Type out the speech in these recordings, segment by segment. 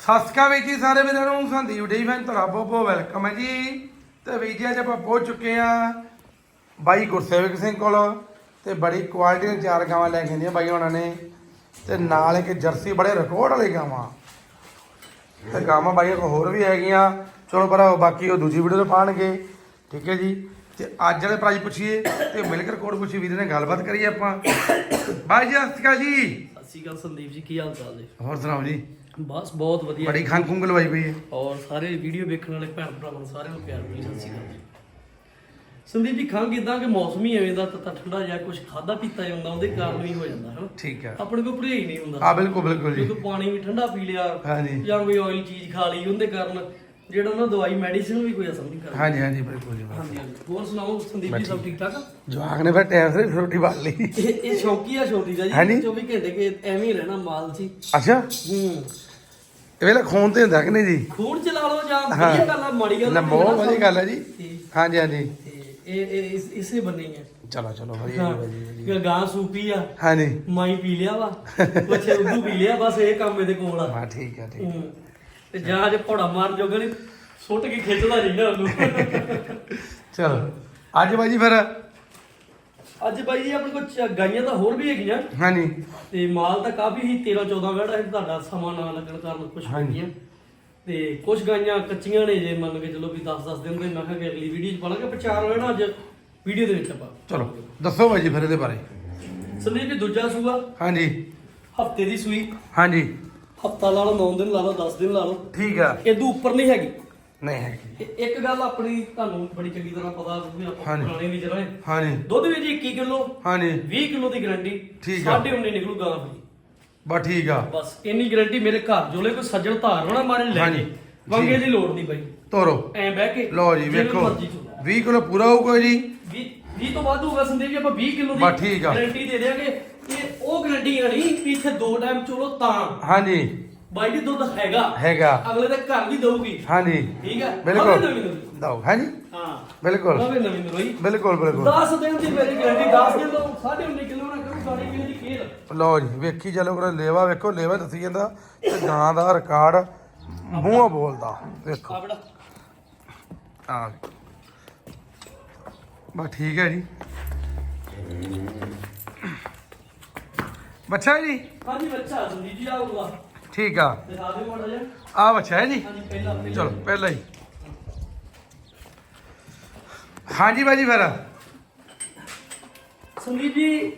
ਸਤਿ ਸ਼੍ਰੀ ਅਕਾਲ ਵੀਰ ਜੀ ਸਾਰੇ ਵੀਰਾਂ ਨੂੰ ਸੰਦੀਪ ਡੀ ਫੈਨ ਤੁਹਾਡਾ ਬਹੁਤ ਬਹੁਤ ਵੈਲਕਮ ਹੈ ਜੀ। ਤੇ ਜੀ ਅੱਜ ਆਪਾਂ ਪਹੁੰਚ ਚੁੱਕੇ ਆ ਬਾਈ ਗੁਰਸੇਵਕ ਸਿੰਘ ਕੋਲ ਤੇ ਬੜੀ ਕੁਆਲਿਟੀ ਦੀਆਂ ਚਾਰ ਗਾਵਾਂ ਲੈ ਕੇ ਆਂਦੀਆਂ ਬਾਈ ਉਹਨਾਂ ਨੇ। ਤੇ ਨਾਲ ਇੱਕ ਜਰਸੀ ਬੜੇ ਰਿਕਾਰਡ ਵਾਲੀ ਗਾਵਾਂ। ਤੇ ਗਾਵਾਂ ਬਾਈਆਂ ਕੋਲ ਹੋਰ ਵੀ ਹੈਗੀਆਂ। ਚਲੋ ਪਰ ਬਾਕੀ ਉਹ ਦੂਜੀ ਵੀਡੀਓ ਤੇ ਪਾਣਗੇ। ਠੀਕ ਹੈ ਜੀ। ਤੇ ਅੱਜ ਵਾਲੇ ਪ੍ਰਾਈਸ ਪੁੱਛੀਏ ਤੇ ਮਿਲ ਕੇ ਰਿਕਾਰਡ ਪੁੱਛੀ ਵੀਰ ਨੇ ਗੱਲਬਾਤ ਕਰੀਏ ਆਪਾਂ। ਬਾਈ ਜੀ ਸਤਿ ਸ਼੍ਰੀ ਅਕਾਲ ਜੀ। ਸਤਿ ਸ਼੍ਰੀ ਅਕਾਲ ਸੰਦੀਪ ਜੀ ਕੀ ਹਾਲ ਚਾਲ ਜੀ? ਹੋਰ ਸੁਣਾਓ ਜੀ। ਬਸ ਬਹੁਤ ਵਧੀਆ ਬੜੀ ਖੰਗ ਖੁੰਗ ਲਵਾਈ ਪਈ ਹੈ। ਔਰ ਸਾਰੇ ਵੀਡੀਓ ਵੇਖਣ ਵਾਲੇ ਭੈਣ ਭਰਾਵਾਂ ਨੂੰ ਸਾਰਿਆਂ ਨੂੰ ਪਿਆਰ ਭਰੀ ਸਤਿ ਸ਼੍ਰੀ ਅਕਾਲ ਜੀ। ਸੰਦੀਪ ਜੀ ਖੰਗ ਇਦਾਂ ਕਿ ਮੌਸਮ ਹੀ ਐਵੇਂ ਦਾ ਤਾਂ ਠੰਡਾ ਜਾਂ ਕੁਝ ਖਾਦਾ ਪੀਤਾ ਜਾਂਦਾ ਉਹਦੇ ਕਾਰਨ ਵੀ ਹੋ ਜਾਂਦਾ ਹੈ ਠੀਕ ਹੈ। ਆਪਣੇ ਕੋਲ ਭਰੇਜ ਨਹੀਂ ਹੁੰਦਾ। ਆ ਬਿਲਕੁਲ ਬਿਲਕੁਲ ਜੀ। ਕਿਉਂਕਿ ਪਾਣੀ ਵੀ ਠੰਡਾ ਪੀ ਲਿਆ ਹਾਂਜੀ। ਜਾਂ ਕੋਈ ਆਇਲ ਚੀਜ਼ ਖਾ ਲਈ ਉਹਦੇ ਕਾਰਨ ਜਿਹੜਾ ਉਹਨਾਂ ਦਵਾਈ ਮੈਡੀਸਿਨ ਵੀ ਕੋਈ ਅਸਰ ਨਹੀਂ ਕਰਦਾ। ਹਾਂਜੀ ਹਾਂਜੀ ਬਿਲਕੁਲ ਜੀ ਹਾਂਜੀ ਹਾਂਜੀ। ਹੋਰ ਸੁਣਾਓ ਸੰਦੀਪ ਜੀ ਸਭ ਠੀਕ ਠਾਕ ਆ? ਜਵਾਕ ਨੇ ਫਿਰ ਟਾਈਮ ਸਿਰ ਰੋਟੀ ਬਾਲ ਲਈ। ਇਹ ਇਹ ਸ਼ੌਕੀ ਆ ਛੋਟੀ ਦਾ ਹਾਂਜੀ। ਜੀ 24 ਘੰਟੇ ਕੇ ਐਵੇਂ ਹੀ ਰਹਿਣਾ ਮਾਲ ਸੀ। ਅੱਛਾ। ਹੂੰ। ਵੇਲੇ ਖੂਨ ਤੇ ਹੁੰਦਾ ਕਿ ਨਹੀਂ ਜੀ? ਖੂਨ ਚਲਾ ਲਓ ਜਾਂ ਹਾਂ। ਵਧੀਆ ਗੱਲ ਆ ਮਾੜੀ ਗੱਲ ਨਾ ਬਹੁਤ ਵਧੀਆ ਗੱਲ ਹੈ ਜੀ। ਤੇ ਹਾਂਜੀ ਹਾਂਜੀ। ਤੇ ਇਹ ਇਹ ਇਸ- ਇਸੇ ਬੰਨੇ ਹੀ ਚਲੋ ਚਲੋ ਵਧੀਆ ਜੀ, ਵਧੀਆ ਜੀ, ਗਾਂ ਸੂਪੀ ਆ। ਹਾਂਜੀ। ਮਾਈ ਪੀ ਲਿਆ ਵਾ। ਬੱਚੇ ਉਦੋਂ ਪੀ ਲਿਆ ਬਸ ਇਹ ਕੰਮ ਇਹਦੇ ਕੋਲ ਆ। ਹਾਂ ਠੀਕ ਹੈ ਠੀਕ ਹੂੰ। ਤੇ ਜਾਂ ਅੱਜ ਪੌੜਾ ਮਾਰ ਜੋਗਾ ਨਹੀਂ ਸੁੱਟ ਕੇ ਖਿੱਚਦਾ ਰਹਿੰਦਾ ਉਹਨੂੰ। ਚਲੋ। ਅੱਜ ਬਾਈ ਜੀ ਫਿਰ ਅੱਜ ਬਾਈ ਜੀ ਆਪਣੇ ਕੋਲ ਚ- ਗਾਈਆਂ ਤਾਂ ਹੋਰ ਵੀ ਹੈਗੀਆਂ। ਹਾਂਜੀ। ਤੇ ਮਾਲ ਤਾਂ ਕਾਫੀ ਹੀ 13 14 ਵੜਾ ਹੈ ਤੁਹਾਡਾ ਸਮਾਂ ਨਾ ਲੱਗਣ ਕਾਰਨ ਕੁਝ ਹੋ ਹਾਂਜੀ। ਗਈਆਂ ਤੇ ਕੁਝ ਗਾਈਆਂ ਕੱਚੀਆਂ ਨੇ ਜੇ ਮੰਨ ਕੇ ਚਲੋ ਵੀ 10 10 ਦਿਨ ਦੇ ਮੈਂ ਕਿਹਾ ਕਿ ਅਗਲੀ ਵੀਡੀਓ 'ਚ ਪਾਲਾਂਗੇ ਪ੍ਰਚਾਰ ਹੋਣਾ ਅੱਜ ਵੀਡੀਓ ਦੇ ਵਿੱਚ ਆਪਾਂ ਚਲੋ ਦੱਸੋ ਬਾਈ ਜੀ ਫਿਰ ਇਹਦੇ ਬਾਰੇ। ਸੰਦੀਪ ਜੀ ਦੂਜਾ ਸੂਆ। ਹਾਂਜੀ। ਹਫ਼ਤੇ ਦੀ ਸੂਈ। ਹਾਂਜੀ। ਹਫਤਾ ਲਾ ਲਓ 9 ਦਿਨ ਲਾ ਲਓ 10 ਦਿਨ ਲਾ ਲਓ। ਠੀਕ ਆ। ਇਦੋਂ ਉੱਪਰ ਨਹੀਂ ਹੈਗੀ। ਨਹੀਂ ਹੈਗੀ। ਇੱਕ ਗੱਲ ਆਪਣੀ ਤੁਹਾਨੂੰ ਬੜੀ ਚੰਗੀ ਤਰ੍ਹਾਂ ਪਤਾ ਵੀ ਆਪਾਂ ਹਾਂਜੀ। ਪੁਰਾਣੇ ਵੀ ਜਿਹੜੇ ਹਾਂਜੀ। ਦੁੱਧ ਵਿੱਚ 21 ਕਿਲੋ ਹਾਂਜੀ। 20 ਕਿਲੋ ਦੀ ਗਾਰੰਟੀ ਠੀਕ ਆ। 19 ਨਿਕਲੂ ਗਾਂ ਦੀ ਬਸ ਠੀਕ ਆ। ਬਸ ਇੰਨੀ ਗਾਰੰਟੀ ਮੇਰੇ ਘਰ ਜੋਲੇ ਕੋਈ ਸੱਜਣ ਧਾਰ ਹੋਣਾ ਮਾਰੇ ਲੈ ਹਾਂਜੀ। ਜੇ। ਮੰਗੇ ਦੀ ਲੋੜ ਨਹੀਂ ਬਾਈ। ਤੋਰੋ। ਐ ਬਹਿ ਕੇ ਲਓ ਜੀ ਜਿਵੇਂ ਵੇਖੋ। ਮਰਜ਼ੀ ਚਲੋ। 20 ਕਿਲੋ ਪੂਰਾ ਹੋਊਗਾ ਜੀ? 20 20 ਤੋਂ ਵੱਧ ਹੋਊਗਾ ਸੰਦੀਪ ਜੀ ਆਪਾਂ 20 ਕਿਲੋ ਦੀ ਬਸ ਠੀਕ ਆ। ਗਾਰੰਟੀ ਦੇ ਦੇਵਾਂਗੇ ਇਹ ਉਹ ਗਾਰੰਟੀ ਨਹੀਂ ਵੀ ਇੱਥੇ ਦੋ ਟਾਈਮ ਚਲੋ ਤਾਂ। ਹਾਂਜੀ। ਬਾਈ ਜੀ ਦੁੱਧ ਹੈਗਾ। ਹੈਗਾ। ਅਗਲੇ ਦੇ ਘਰ ਵੀ ਦਊਗੀ। ਹਾਂਜੀ। ਠੀਕ ਹੈ। ਬਿਲਕੁਲ। ਦਓ ਹਾਂਜੀ ਹਾਂ ਬਿਲਕੁਲ। ਨਵੀਂ ਨਵੀਂ ਬਿਲਕੁਲ ਬਿਲਕੁਲ। 10 ਦਿਨ ਦੀ ਮੇਰੀ ਗਾਰੰਟੀ 10 ਦਿਨ ਤੋਂ 19.5 ਕਿਲੋ ਨਾ ਕਰੂ ਗਾੜੀ ਵੀ ਦੀ ਖੇਲ ਲਓ ਜੀ ਵੇਖੀ ਚਲੋ ਕਰ ਲੇਵਾ ਵੇਖੋ ਲੇਵਾ ਦੱਸੀ ਜਾਂਦਾ ਤੇ ਗਾਂ ਦਾ ਰਿਕਾਰਡ ਮੂੰਹੋਂ ਬੋਲਦਾ ਵੇਖੋ। ਆ ਬੜਾ ਆ। ਬਸ ਠੀਕ ਹੈ ਜੀ। ਬੱਚਾ ਹੈ ਜੀ? ਹਾਂਜੀ ਬੱਚਾ ਸੰਦੀਪ ਜੀ ਆਊਗਾ ਠੀਕ ਆ। ਆ ਬੱਚਾ ਹੈ ਜੀ? ਚਲੋ ਪਹਿਲਾਂ ਹੀ। ਹਾਂਜੀ ਬਾਜੀ ਫਿਰ। ਸੰਦੀਪ ਜੀ।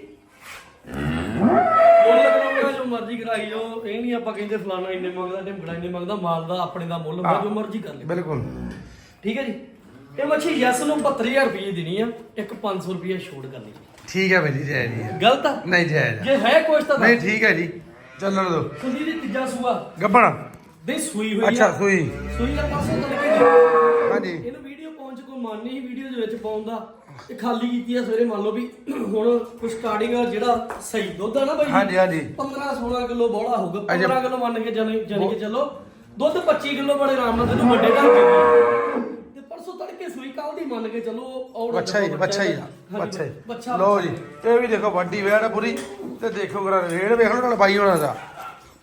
ਜੋ ਮਰਜ਼ੀ ਕਰਾਈ ਜਾਓ। ਇਹ ਨਹੀਂ ਆਪਾਂ ਕਹਿੰਦੇ ਫਲਾਣਾ ਇੰਨੇ ਮੰਗਦਾ ਢਿਮਕੜਾ ਇੰਨੇ ਮੰਗਦਾ ਮਾਲ ਦਾ ਆਪਣੇ ਦਾ ਮੁੱਲ ਹੁੰਦਾ ਜੋ ਮਰਜ਼ੀ ਕਰ ਲੈ ਬਿਲਕੁਲ। ਠੀਕ ਹੈ ਜੀ? ਇਹ ਮੱਛੀ ਯੈਸ ਨੂੰ 72000 ਰੁਪਏ ਦੇਣੀ ਆ। ਇੱਕ 500 ਰੁਪਏ ਛੋੜ ਕਰਨੀ। ਠੀਕ ਹੈ ਜੈ ਜੀ ਗਲਤ ਆ? ਨਹੀਂ ਜਾਇਜ਼। ਜੇ ਹੈ ਕੁਛ ਤਾਂ ਨਹੀਂ ਠੀਕ ਹੈ ਜੀ। ਚੱਲਣ ਦੋ। ਸੰਦੀਪ ਜੀ ਤੀਜਾ ਸੂਆ। ਗੱਬਣ। ਦੇ ਸੂਈ ਹੋਈ ਅੱਛਾ ਸੂਈ। ਸੂਈ ਦਾ ਪਾਸੋਂ ਤੜਕੇ ਦੀ। ਹਾਂਜੀ। ਇਹਨੂੰ ਵੀਡੀਓ ਪਹੁੰਚ ਕੋਈ ਮਨ ਨਹੀਂ ਵੀਡੀਓ ਦੇ ਵਿੱਚ ਪਾਉਣ ਦਾ। ਇਹ ਖਾਲੀ ਕੀਤੀ ਆ ਸਵੇਰੇ ਮੰਨ ਲਓ ਵੀ ਹੁਣ ਕੁਝ ਸਟਾਰਟਿੰਗ ਜਿਹੜਾ ਸਹੀ ਦੁੱਧ ਆ ਨਾ ਬਾਈ। ਹਾਂਜੀ ਹਾਂਜੀ। 15 16 ਕਿਲੋ ਬੋਲਾ ਹੋਊਗਾ। ਅੱਛਾ। 15 ਕਿਲੋ ਮੰਨ ਕੇ ਜਾਣੀ ਜਾਣੀ ਕਿ ਚੱਲੋ। ਦੁੱਧ 25 ਕਿਲੋ ਬੜੇ ਆਰਾਮ ਨਾਲ ਤੈਨੂੰ ਵੱਡੇ ਕੇ ਤੇ ਪਰਸੋਂ ਤੜਕੇ ਸੂਈ ਕੱਲ ਦੀ ਮੰਨ ਕੇ ਚੱਲੋ ਔਰ ਬੱਚਾ ਹੀ ਬੱਚਾ ਹੀ ਆ, ਬੱਚਾ ਹੀ। ਲੋ ਜੀ ਇਹ ਵੀ ਦੇਖੋ ਵੱਡੀ ਵੇੜ ਪੂਰੀ ਤੇ ਦੇਖੋ ਕਰਾ ਰੇੜ ਵੇਖ ਲਓ ਨਾਲ ਬਾਈ ਹੋਣਾ ਦਾ।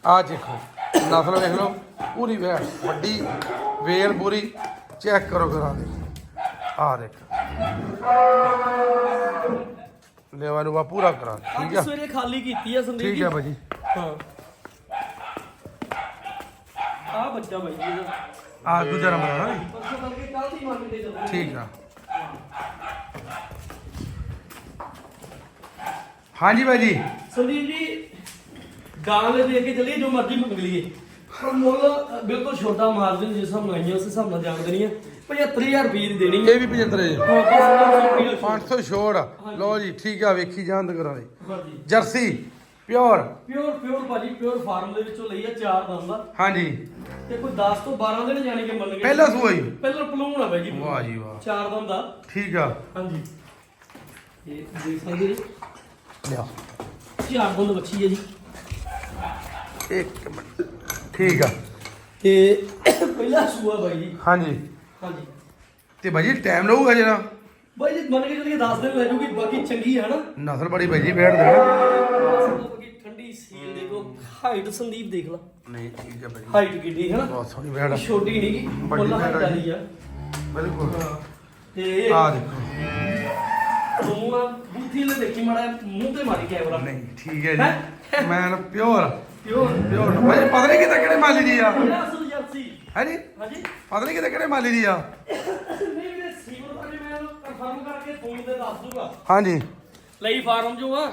ਆ ਦੇਖੋ ਨਸਲ ਵੇਖ ਲਓ ਪੂਰੀ ਵੇੜ ਵੱਡੀ ਵੇਲ ਪੂਰੀ ਚੈੱਕ ਕਰੋ ਕਰਾ ਦੇ। ਆ ਦੇਖ। ਲੈਵਾ ਨੂੰ ਪੂਰਾ ਕਰਾ ਦੇ, ਅੱਜ ਠੀਕ ਆ? ਸਵੇਰੇ ਖਾਲੀ ਕੀਤੀ ਆ ਸੰਦੀਪ ਠੀਕ ਆ ਭਾਜੀ ਹਾਂ। ਆ ਬੱਚਾ ਬਾਈ ਜੀ ਇਹਦਾ। ਆ ਦੂਜਾ ਨੰਬਰ ਆ ਨਾ ਜੀ? ਪਰਸੋਂ ਤੜਕੇ ਕੱਲ ਦੀ ਮੰਨ ਕੇ ਚੱਲੋ ਠੀਕ ਆ। ਹਾਂਜੀ ਭਾਈ ਜੀ। ਸੰਦੀਪ ਜੀ ਗਾਂ ਦੇ ਦੇ ਕੇ ਚੱਲੀਏ ਜੋ ਮਰਜ਼ੀ ਮੰਗ ਲਈਏ। ਪਰ ਮੁੱਲ ਅ, ਬਿਲਕੁਲ ਛੋਟਾ ਮਾਰਜਨ ਜਿਸ ਹਿਸਾਬ ਨਾਲ ਆਈਆਂ ਉਸ ਹਿਸਾਬ ਨਾਲ ਜਾਣ ਦੇਣੀ ਹੈ 75000 ਰੁਪਏ ਦੀ ਦੇਣੀ ਹੈ ਇਹ ਵੀ 75 ਜੀ ਹਾਂ ਬਸ 500 ਛੋੜ ਲਓ ਜੀ ਠੀਕ ਆ ਵੇਖੀ ਜਾਂਦ ਕਰਾ ਦੇ ਹਾਂਜੀ ਜਰਸੀ। ਪਿਓਰ ਪਿਓਰ ਪਿਓਰ ਭਾਜੀ ਪਿਓਰ ਫਾਰਮ ਦੇ ਵਿੱਚੋਂ ਲਈ ਆ ਚਾਰ ਦੰਦ। ਦਾ ਹਾਂਜੀ। ਤੇ ਕੋਈ 10 ਤੋਂ 12 ਦਿਨ ਜਾਣੀ ਕਿ ਮੰਨ ਗਏ ਪਹਿਲਾ ਸੂਆ ਜੀ। ਪਹਿਲਾ ਪਲੂਣ ਆ ਬਾਈ ਜੀ। ਵਾਹ ਜੀ ਵਾਹ। ਚਾਰ ਦੰਦ ਦਾ ਠੀਕ ਆ। ਹਾਂਜੀ। ਇਹ ਦੇਖ ਸਕਦੇ ਜੀ। ਲਿਆ। ਚਾਰ ਦੰਦ ਬੱਚੀ ਹੈ ਜੀ। ਇੱਕ ਮਿੰਟ। ਠੀਕ ਆ। ਤੇ ਪਹਿਲਾ ਸੂਆ ਬਾਈ ਜੀ। ਹਾਂਜੀ। ਹਾਂਜੀ। ਤੇ ਭਾਜੀ ਟਾਈਮ ਲਊਗਾ ਜਰਾ? ਬਾਈ ਜੀ ਮੰਨ ਕੇ ਚੱਲੀਏ 10 ਦਿਨ ਲੈ ਜੂਗੀ ਬਾਕੀ ਚੰਗੀ ਹੈ ਨਾ ਨਸਲ ਬੜੀ ਭਾਜੀ ਬੈਠ ਦੇਣਾ। ਠੰਡੀ ਸੀਲ ਦੇਖੋ। ਹਾਈਟ ਸੰਦੀਪ ਦੇਖ ਲਾ। ਨਹੀਂ ਠੀਕ ਹੈ ਭਾਜੀ ਹਾਈਟ ਕਿੱਡੀ ਹੈ ਨਾ ਬਹੁਤ ਸੋਹਣੀ ਆ। ਛੋਟੀ ਨਹੀਂ ਗੀ ਵੱਡੀ ਆ ਵਾਲੀ ਆ। ਬਿਲਕੁਲ। ਤੇ ਆ ਦੇਖੋ। ਤੂੰ ਆ ਬੂਥੀ ਲੈ ਦੇਖੀ ਮਾੜਾ ਜਿਹਾ ਮੂੰਹ ਤੇ ਮਾਰੀ ਕੈਮਰਾ। ਨਹੀਂ ਠੀਕ ਹੈ ਜੀ। ਮੈਂ ਪਿਓਰ ਪਿਓਰ ਪਿਓਰ ਭਾਜੀ ਪਤਾ ਨਹੀਂ ਕਿਤੇ ਕਿਹੜੇ ਮਾਲੀ ਦੀ ਆ। ਕਿਹੜਾ ਅਸਲ ਜਰਸੀ ਹੈ ਜੀ? ਹਾਂਜੀ। ਪਤਾ ਨਹੀਂ ਕਿਤੇ ਕਿਹੜੇ ਮਾਲੀ ਦੀ ਆ। ਨਹੀਂ ਵੀਰੇ ਸੀਮਨ ਬਾਰੇ ਮੈਂ ਕਨਫਰਮ ਕਰਕੇ ਫੋਨ ਤੇ ਦੱਸ ਦੂੰਗਾ। ਹਾਂਜੀ। ਲਈ ਫਾਰਮ ਜੋ ਆ।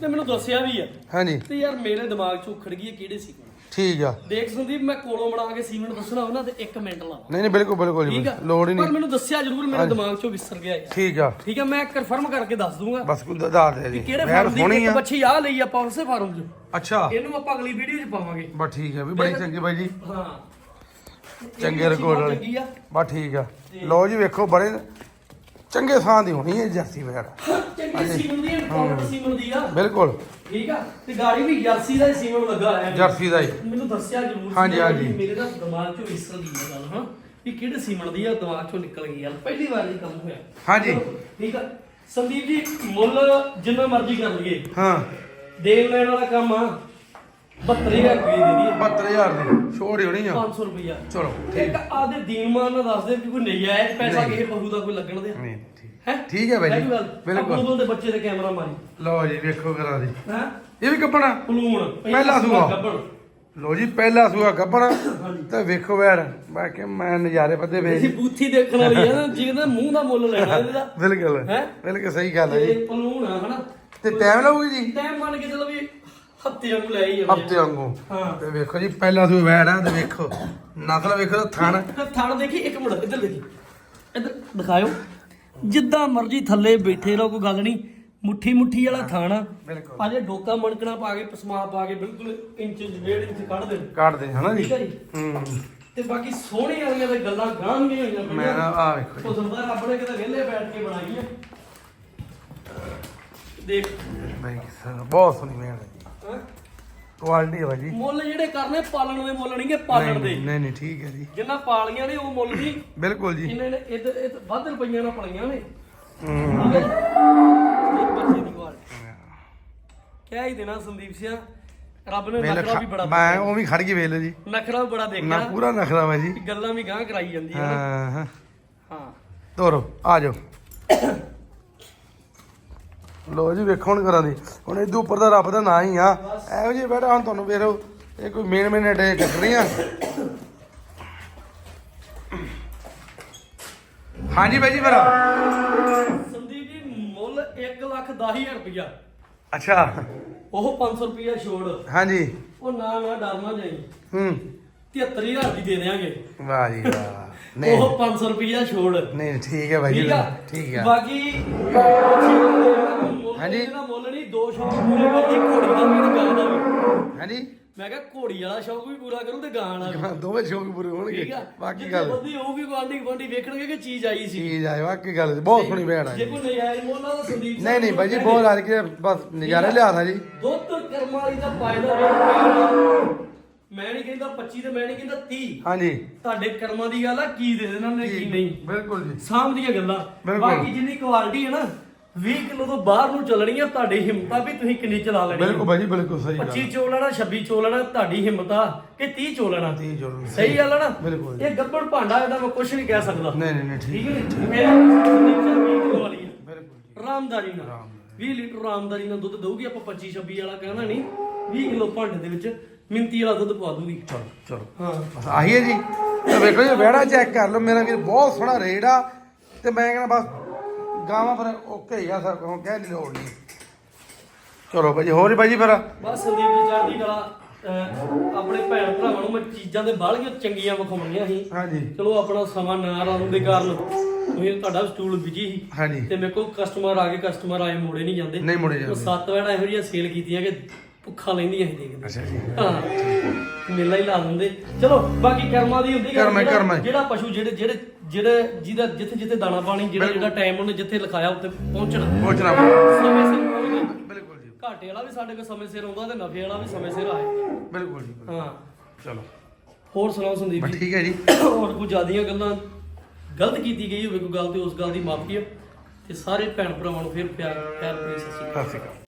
ਤੇ ਮੈਨੂੰ ਦੱਸਿਆ ਵੀ ਆ। ਹਾਂਜੀ। ਤੇ ਯਾਰ ਮੇਰੇ ਦਿਮਾਗ 'ਚ ਉਖੜ ਗਈ ਕਿਹੜੇ ਸੀਮਨ? ਠੀਕ ਆ। ਦੇਖ ਸੰਦੀਪ ਮੈਂ ਕੋਲੋਂ ਬਣਾ ਕੇ ਸੀਮਨ ਦੱਸਣਾ ਹੋਣਾ ਤੇ 1 ਮਿੰਟ ਲਾਵਾਂ। ਨਹੀਂ ਨਹੀਂ ਬਿਲਕੁਲ ਬਿਲਕੁਲ ਜੀ ਠੀਕ ਆ? ਲੋੜ ਹੀ ਪਰ ਨਹੀਂ ਮੈਨੂੰ ਦੱਸਿਆ ਜ਼ਰੂਰ ਮੇਰੇ ਦਿਮਾਗ 'ਚੋਂ ਵਿਸਰ ਗਿਆ ਯਾਰ। ਠੀਕ ਆ। ਠੀਕ ਆ ਮੈਂ ਕਨਫਰਮ ਕਰਕੇ ਦੱਸ ਦੂੰਗਾ। ਬਸ ਕੁਝ ਦੱਸ ਦੇ ਜੀ। ਕਿਹੜੇ ਫਾਰਮ ਦੀ ਸੋਹਣੀ ਇੱਕ ਆ ਬੱਚੀ ਆ ਲਈ ਆਪਾਂ ਉਸੇ ਫਾਰਮ 'ਚ। ਅੱਛਾ। ਇਹਨੂੰ ਆਪਾਂ ਅਗਲੀ ਵੀਡੀਓ 'ਚ ਪਾਵਾਂਗੇ। ਬਸ ਠੀਕ ਆ ਵੀ ਬੜੀ ਚੰਗੀ ਬਾਈ ਜੀ। ਹਾਂ। ਚੰਗੇ ਰਿਕਾਰਡ ਵਾਲੀ ਚੰਗੀ ਆ। ਬਸ ਠੀਕ ਆ। ਲਓ ਜੀ ਵੇਖੋ ਬੜੇ ਚੰਗੇ ਥਾਂ ਦੀ ਹੋਣੀ ਹੈ ਜਰਸੀ ਵੈੜ ਚੰਗੀ ਸੀਮਨ ਦੀ ਇੰਪੋਰਟੈਂਟ ਸੀਮਨ ਦੀ ਆ। ਬਿਲਕੁਲ। ਠੀਕ ਆ ਤੇ ਗਾੜੀ ਵੀ ਜਰਸੀ ਦਾ ਹੀ ਸੀਮਨ ਲੱਗਾ ਹੈ ਜਰਸੀ ਦਾ ਹੀ। ਮੈਨੂੰ ਦੱਸਿਆ ਜ਼ਰੂਰ ਹਾਂਜੀ, ਹਾਂਜੀ। ਮੇਰੇ ਦਾ ਦਿਮਾਗ 'ਚੋਂ ਗਈ ਇਹ ਗੱਲ ਹਾਂ ਵੀ ਕਿਹੜੇ ਸੀਮਨ ਦੀ ਆ ਦਿਮਾਗ 'ਚੋਂ ਨਿਕਲ ਗਈ ਯਾਰ ਪਹਿਲੀ ਵਾਰ ਇਹ ਕੰਮ ਹੋਇਆ। ਹਾਂਜੀ। ਠੀਕ ਆ। ਸੰਦੀਪ ਜੀ ਮੁੱਲ ਜਿੰਨਾ ਮਰਜ਼ੀ ਕਰ ਲਈਏ। ਹਾਂ। ਦੇਣ ਲੈਣ ਵਾਲਾ ਕੰਮ ਆ। 72000 ਰੁਪਏ ਦੇ ਦਈਏ 72000 ਦੀ ਛੋੜ ਹੀ ਹੋਣੀ ਆ। 500 ਰੁਪਇਆ ਚਲੋ ਇੱਕ ਆਦੇ ਦੀਨਮਾਨ ਨਾਲ ਦੱਸ ਦੇ ਵੀ ਕੋਈ ਨਹੀਂ ਆਇਆ ਪੈਸਾ ਕਿਸੇ ਬਹੂ ਦਾ ਕੋਈ ਲੱਗਣ ਦੇ ਨਹੀਂ ਠੀਕ। ਹੈ? ਠੀਕ ਹੈ ਬਾਈ ਜੀ। ਬਿਲਕੁਲ। ਬਿਲਕੁਲ ਦੇ ਬੱਚੇ ਦੇ ਕੈਮਰਾ ਮਾਰੀ। ਲਓ ਜੀ ਵੇਖੋ ਕਰਾ ਦੀ। ਹੈ? ਇਹ ਵੀ ਕੱਪਣਾ ਪਲੂਣ ਪਹਿਲਾ ਸੂਆ। ਗੱਬਣ ਲਓ ਜੀ ਪਹਿਲਾ ਸੂਆ ਕੱਪਣਾ ਤੇ ਵੇਖੋ ਵੈੜ ਮੈਂ ਕਿ ਮੈਂ ਨਜ਼ਾਰੇ ਪੱਦੇ ਵੇਖ ਇਹ ਬੂਥੀ ਦੇਖਣ ਵਾਲੀ ਆ ਨਾ ਜਿਹਦਾ ਮੂੰਹ ਦਾ ਮੁੱਲ ਲੈਣਾ ਇਹਦਾ ਬਿਲਕੁਲ। ਹੈਂ? ਬਿਲਕੁਲ ਸਹੀ ਗੱਲ ਹੈ ਜੀ। ਤੇ ਪਲੂਣ ਆ ਹਨਾ? ਤੇ ਟਾਈਮ ਲੱਗੂਗੀ ਜੀ? ਟਾਈਮ ਮੰਨ ਕੇ ਚਲੋ ਵੀ ਹਫ਼ਤੇ ਨੂੰ ਲੈ ਹੀ ਜਾਂਦੇ ਹਫ਼ਤੇ ਵਾਂਗੂ। ਹਾਂ। ਤੇ ਵੇਖੋ ਜੀ ਪਹਿਲਾ ਸੂਆ ਵੈੜ ਆ ਤੇ ਵੇਖੋ। ਨਸਲ ਵੇਖੋ ਤੇ ਥਣ। ਥਣ ਦੇਖੀ ਇੱਕ ਮਿੰਟ ਇੱਧਰ ਦੇਖੀ। ਇੱਧਰ ਦਿਖਾਇਓ। ਜਿੱਦਾਂ ਮਰਜ਼ੀ ਥੱਲੇ ਬੈਠੇ ਰਹੋ ਕੋਈ ਗੱਲ ਨਹੀਂ। ਮੁੱਠੀ ਮੁੱਠੀ ਵਾਲਾ ਥਣ। ਆ ਬਿਲਕੁਲ। ਅਜੇ ਡੋਕਾ ਮਣਕਣਾ ਪਾ ਕੇ ਪਸਮਾ ਪਾ ਕੇ ਬਿਲਕੁਲ ਇੰਚ ਡੇਢ ਇੰਚ ਕੱਢ ਦੇ ਕੱਢਦੇ ਹਨਾ ਜੀ? ਠੀਕ ਹੈ ਜੀ? ਹੂੰ। ਤੇ ਬਾਕੀ ਸੋਹਣੇ ਵਾਲੀਆਂ ਤੇ ਗੱਲਾਂ ਗਾਂ ਵੀ ਹੋਈਆਂ ਮੈਂ ਨਾ ਆ ਵੇਖੋ ਉਹ ਸੰਦਾ ਰੱਬ ਨੇ ਕਿਤੇ ਵਿਹਲੇ ਬੈਠ ਕੇ ਬਣਾਈ ਹੈ ਦੇਖ। ਬਈ ਸਰ ਬਹੁਤ ਸੋਹਣੀ ਹੈਂ? ਕੁਆਲਿਟੀ ਹੈ ਜੀ ਮੁੱਲ ਜਿਹੜੇ ਕਰਨੇ ਪਾਲਣ ਦੇ ਮੁੱਲ ਨਹੀਂਗੇ ਪਾਲਣ ਦੇ। ਨਹੀਂ ਨਹੀਂ ਠੀਕ ਹੈ ਜੀ। ਜਿੰਨਾ ਪਾਲੀਆਂ ਨੇ ਉਹ ਮੁੱਲ ਨਹੀਂ। ਬਿਲਕੁਲ ਜੀ। ਇਹਨਾਂ ਨੇ? ਇਹ ਇਹ ਵੱਧ ਰੁਪਈਆਂ ਨਾਲ ਪਲੀਆਂ ਨੇ। ਠੀਕ ਹੈ ਦੇਣਾ ਸੰਦੀਪ ਸਿਆ ਰੱਬ ਨੇ ਵੇਲ ਨਖਰਾ ਵੀ ਬੜਾ ਮੈਂ ਉਹ ਵੀ ਖੜ ਵੇਖ ਲਓ ਜੀ। ਨਖਰਾ ਵੀ ਬੜਾ ਨਾ ਦੇਖਿਆ ਪੂਰਾ ਨਖਰਾ ਵਾ ਜੀ। ਗੱਲਾਂ ਵੀ ਗਾਂ ਕਰਾਈ ਜਾਂਦੀ ਹੈ ਹਾਂ ਹਾਂ। ਹਾਂ। ਤੋਰੋ ਆ ਜਾਓ। ਲੋ ਜੀ ਵੇਖੋ ਹੁਣ ਕਰਾਂ ਦੀ। ਹੁਣ ਇਹਦੇ ਉੱਪਰ ਦਾ ਰੱਬ ਦਾ ਨਾਂ ਹੀ ਆ। ਇਹੋ ਜਿਹੇ ਬੈਠਾ ਹੁਣ ਤੁਹਾਨੂੰ ਵੇਰੋ ਇਹ ਕੋਈ ਮੇਨ ਮੇਨ ਡੇ ਕੱਟ ਰਹੀਆਂ ਹਾਂਜੀ ਬਾਈ ਜੀ ਮੇਰਾ ਸੰਦੀਪ ਜੀ ਮੁੱਲ 1 ਲੱਖ 10000 ਰੁਪਇਆ ਅੱਛਾ। ਉਹ 500 ਰੁਪਇਆ ਛੋੜ। ਹਾਂਜੀ। ਉਹ ਨਾ ਨਾ ਡਰ ਨਾ ਜਾਈ। ਹੂੰ। 73000 ਦੀ ਦੇ ਦੇਾਂਗੇ ਵਾਹ ਜੀ ਵਾਹ। ਉਹ 500 ਰੁਪਇਆ ਛੋੜ। ਨਹੀਂ ਠੀਕ ਹੈ ਜੀ ਠੀਕ ਆ? ਠੀਕ ਆ। ਬਾਕੀ ਹਾਂਜੀ। ਇਹਦਾ ਮੁੱਲ ਨਹੀਂ ਦੋ ਸ਼ੌਕ ਪੂਰੇ ਕਰਦੀ ਘੋੜੀ ਦਾ ਵੀ ਗਾਂ ਦਾ ਵੀ। ਹਾਂਜੀ। ਮੈਂ ਕਿਹਾ ਘੋੜੀ ਵਾਲਾ ਸ਼ੌਕ ਵੀ ਪੂਰਾ ਕਰੂੰ ਤੇ ਗਾਂ ਵਾਲਾ ਵੀ। ਦੋਵੇਂ ਸ਼ੌਕ ਪੂਰੇ ਹੋਣਗੇ। ਬਾਕੀ ਗੱਲ। ਬੰਦੀ ਹੋਊਗੀ ਗਵਾਂਢੀ ਗਵਾਂਢੀ ਵੇਖਣਗੇ ਕਿ ਚੀਜ਼ ਆਈ ਸੀ। ਚੀਜ਼ ਆਏ ਬਾਕੀ ਗੱਲ ਬਹੁਤ ਸੋਹਣੀ ਭੈਣ ਆ ਜੇ। ਕੋਈ ਨਜਾਇਜ਼ ਮੁੱਲ ਤਾਂ ਸੰਦੀਪ ਨਹੀਂ ਨਹੀਂ ਬਾਈ ਜੀ ਬਹੁਤ ਆ ਕੇ ਬਸ ਨਜ਼ਾਰੇ ਲਿਆ ਥਾ ਜੀ। ਦੁੱਧ ਕਰਮਾਂ ਵਾਲੀ ਦਾ ਫਾਇਦਾ ਮੈਂ ਨਹੀਂ ਕਹਿੰਦਾ 25 ਤੇ ਮੈਂ ਨਹੀਂ ਕਹਿੰਦਾ 30 ਹਾਂਜੀ। ਤੁਹਾਡੇ ਕਰਮਾਂ ਦੀ ਗੱਲ ਆ ਕੀ ਦੇ ਦੇਣਾ ਨੇ ਕੀ ਨਹੀਂ। ਬਿਲਕੁਲ ਜੀ। ਦੀਆਂ ਗੱਲਾਂ। ਬਾਕੀ ਜਿੰਨੀ ਕੁਆਲਿਟੀ ਹੈ ਨਾ 20 ਕਿਲੋ ਤੋਂ ਬਾਹਰ ਨੂੰ ਚੱਲਣੀ ਆ ਤੁਹਾਡੀ ਹਿੰਮਤ ਆ ਵੀ ਤੁਸੀਂ ਕਿੰਨੀ ਚਲਾ ਲੈਣੀ ਬਿਲਕੁਲ ਬਾਈ ਜੀ ਬਿਲਕੁਲ ਸਹੀ ਗੱਲ 25 ਚੋ ਲੈਣਾ 26 ਚੋ ਲੈਣਾ ਤੁਹਾਡੀ ਹਿੰਮਤ ਆ ਕਿ 30 ਚੋ ਲੈਣਾ? ਠੀਕ ਜਰੂਰ ਸਹੀ ਗੱਲ ਆ ਨਾ? ਬਿਲਕੁਲ। ਇਹ ਗੱਬੜ ਭਾਂਡਾ ਇਹਦਾ ਮੈਂ ਕੁਝ ਨਹੀਂ ਕਹਿ ਸਕਦਾ। ਨਹੀਂ ਨਹੀਂ ਨਹੀਂ ਠੀਕ ਠੀਕ ਹੈ। ਮੇਰਾ 20 ਕਿਲੋ ਵਾਲੀ ਆ। ਬਿਲਕੁਲ ਰਾਮਦਾਰੀ ਨਾਲ। 20 ਲੀਟਰ ਰਾਮਦਾਰੀ ਨਾਲ ਦੁੱਧ ਦਊਗੀ ਆਪਾਂ 25 26 ਵਾਲਾ ਕਹਿਣਾ ਨਹੀਂ 20 ਕਿਲੋ ਭਾਂਡੇ ਦੇ ਵਿੱਚ ਮਿੰਤੀ ਵਾਲਾ ਦੁੱਧ ਪਵਾ ਦੂਗੀ। ਚਲੋ ਚਲੋ। ਹਾਂ। ਬਸ ਆਹੀ ਹੈ ਜੀ। ਤੇ ਵੇਖੋ ਜੀ ਵਿਹੜਾ ਚੈੱਕ ਕਰ ਲਓ। ਮੇਰਾ ਵੀਰ ਬਹੁਤ ਸੋਹਣਾ ਰੇਟ ਆ। ਤੇ ਮੈਂ ਕਹਿੰਦਾ ਬਸ ਗਾਵਾਂ ਫਿਰ ਓਕੇ ਹੀ ਆ ਸਰ ਕੋਈ ਕਹਿ ਨਹੀਂ ਲੋੜ ਨਹੀਂ। ਚਲੋ ਭਾਜੀ ਹੋਰ ਹੀ ਭਾਜੀ ਫਿਰ? ਬਸ ਸੰਦੀਪ ਜੀ ਚੜ੍ਹਦੀ ਕਲਾ ਅਹ ਆਪਣੇ ਭੈਣ ਭਰਾਵਾਂ ਨੂੰ ਮੈਂ ਚੀਜ਼ਾਂ ਦੇ ਬਾਹਲੀਆਂ ਚੰਗੀਆਂ ਵਿਖਾਉਣੀਆਂ ਸੀ। ਹਾਂਜੀ। ਚਲੋ ਆਪਣਾ ਸਮਾਂ ਨਾ ਰਾਉਣ ਦੇ ਕਾਰਨ ਤੁਸੀਂ ਤੁਹਾਡਾ ਸਟੂਲ ਬਿਜ਼ੀ ਸੀ। ਹਾਂਜੀ। ਤੇ ਮੇਰੇ ਕੋਲ ਕਸਟਮਰ ਆ ਗਏ ਕਸਟਮਰ ਆਏ ਮੋੜੇ ਨਹੀਂ ਜਾਂਦੇ। ਨਹੀਂ ਮੁੜੇ ਉਹ ਜਾਂਦੇ ਸੱਤ ਵੜਾ ਇਹੋ ਜਿਹੀਆਂ ਸੇਲ ਕੀਤੀਆਂ ਕਿ ਭੁੱਖਾ ਲੈਂਦੀਆਂ ਸੀ ਦੇਖਦੇ। ਅੱਛਾ ਜੀ। ਹਾਂ ਮੇਲਾ ਹੀ ਲਾ ਦਿੰਦੇ। ਚਲੋ ਬਾਕੀ ਕਰਮਾਂ ਦੀ ਹੁੰਦੀ ਕਰਮ ਹੈ, ਕਰਮ ਹੈ। ਜਿਹੜਾ ਪਸ਼ੂ ਜਿਹੜੇ ਜਿਹੜੇ ਜਿਹੜੇ ਜਿਹਦਾ ਜਿੱਥੇ ਜਿੱਥੇ ਦਾਣਾ ਪਾਣੀ ਜਿਹੜਾ ਜਿਹੜਾ ਟਾਈਮ ਉਹਨੇ ਜਿੱਥੇ ਲਿਖਾਇਆ ਉੱਥੇ ਪਹੁੰਚਣਾ। ਪਹੁੰਚਣਾ। ਸਮੇਂ ਸਿਰ ਪਹੁੰਚਣਾ। ਬਿਲਕੁਲ ਜੀ। ਘਾਟੇ ਵਾਲਾ ਵੀ ਸਾਡੇ ਕੋਲ ਸਮੇਂ ਸਿਰ ਆਉਂਦਾ ਤੇ ਨਫੇ ਵਾਲਾ ਵੀ ਸਮੇਂ ਸਿਰ ਆਏ। ਬਿਲਕੁਲ ਜੀ ਹਾਂ। ਚਲੋ। ਹੋਰ ਸੁਣਾਓ ਸੰਦੀਪ ਬਸ ਜੀ? ਠੀਕ ਹੈ ਜੀ। ਹੋਰ ਕੋਈ ਜ਼ਿਆਦੀਆਂ ਗੱਲਾਂ ਗਲਤ ਕੀਤੀ ਗਈ ਹੋਵੇ ਕੋਈ ਗੱਲ ਤੇ ਉਸ ਗੱਲ ਦੀ ਮਾਫੀ ਹੈ। ਤੇ ਸਾਰੇ ਭੈਣ ਭਰਾਵਾਂ ਨੂੰ ਫਿਰ ਪਿਆਰ ਪਿਆਰ ਭਰੀ ਸਤਿ ਸ਼੍ਰੀ ਅਕਾਲ। ਸਤਿ ਸ਼੍ਰੀ ਅਕਾਲ।